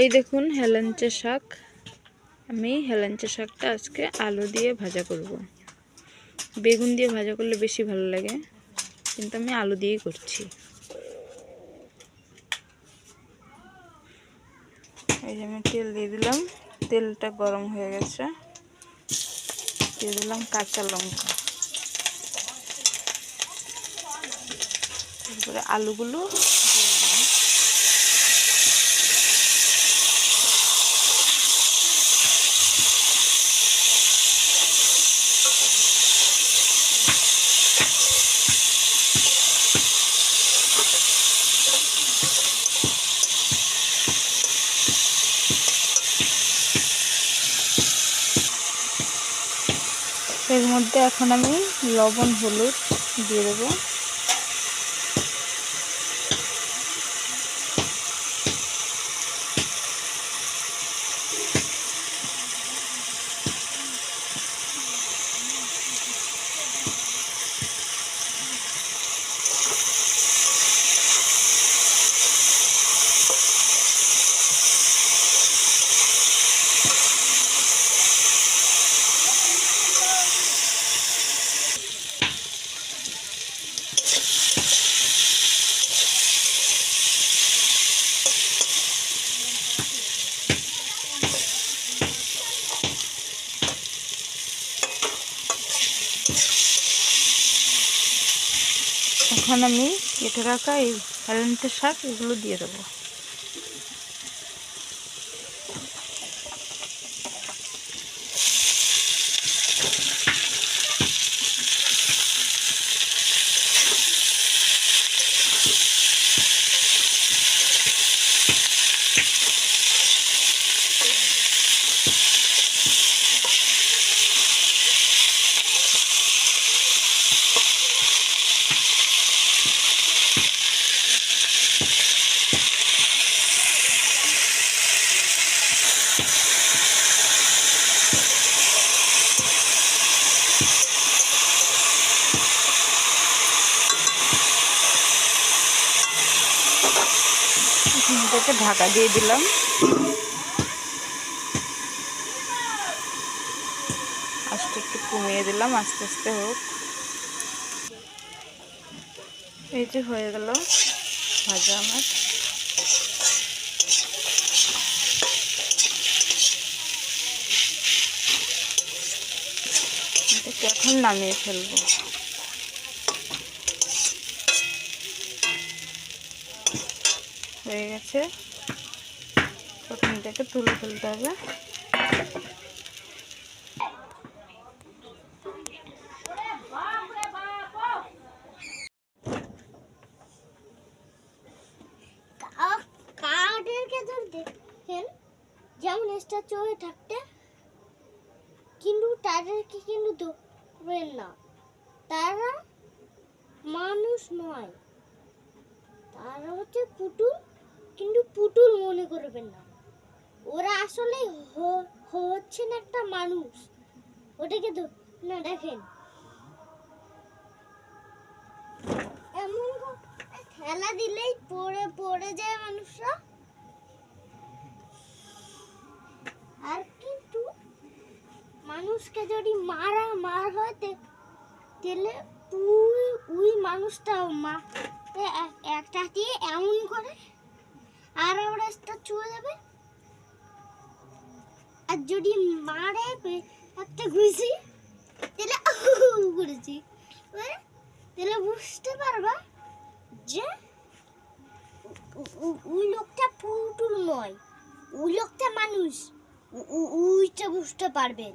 এই দেখুন হেলেঞ্চা শাক। আমি হেলেঞ্চা শাকটা আজকে আলু দিয়ে ভাজা করব। বেগুন দিয়ে ভাজা করলে বেশি ভালো লাগে, কিন্তু আমি আলু দিয়েই করছি। এই যে আমি তেল দিয়ে দিলাম। তেলটা গরম হয়ে গেছে। দিয়ে দিলাম কাঁচা লঙ্কা। তারপরে আলুগুলো এর মধ্যে এখন আমি লবণ হলুদ দিয়ে দেবো। এখন আমি কেটে রাখা এই হেলেন্টের শাক এগুলো দিয়ে দেবো। এটাকে ঢাকা দিয়ে দিলাম। আস্তে একটু কমিয়ে দিলাম, আস্তে আস্তে হোক। এই যে হয়ে গেল ভাজা আমার। এখন নামিয়ে ফেলব। হয়ে গেছে। প্রথম এটাকে তুলে ফেলতে হবে। যেমন স্ট্যাচু হয়ে থাকতে, কিন্তু তাদেরকে কিন্তু ধরবেন না। তারা মানুষ নয়। তারা হচ্ছে পুতুল কিন্তু পুতুল মনে করবেন না। ওরা আসলে হচ্ছেন একটা মানুষ। ওটাকে ধ- না, দেখেন। এমন ঠেলা দিলেই পড়ে পড়ে যায় মানুষরা। আর কিন্তু মানুষকে যদি মারা মার হয়, তে- তাহলে ওই মানুষটাও মা একটা দিয়ে এমন করে আর রাস্তা চলে যাবে। আর যদি মারে একটা ঘুষি তাহলে করেছি। তাহলে বুঝতে পারবা যে ওই লোকটা পুটুল নয়, ওই লোকটা মানুষ। ওইটা বুঝতে পারবেন।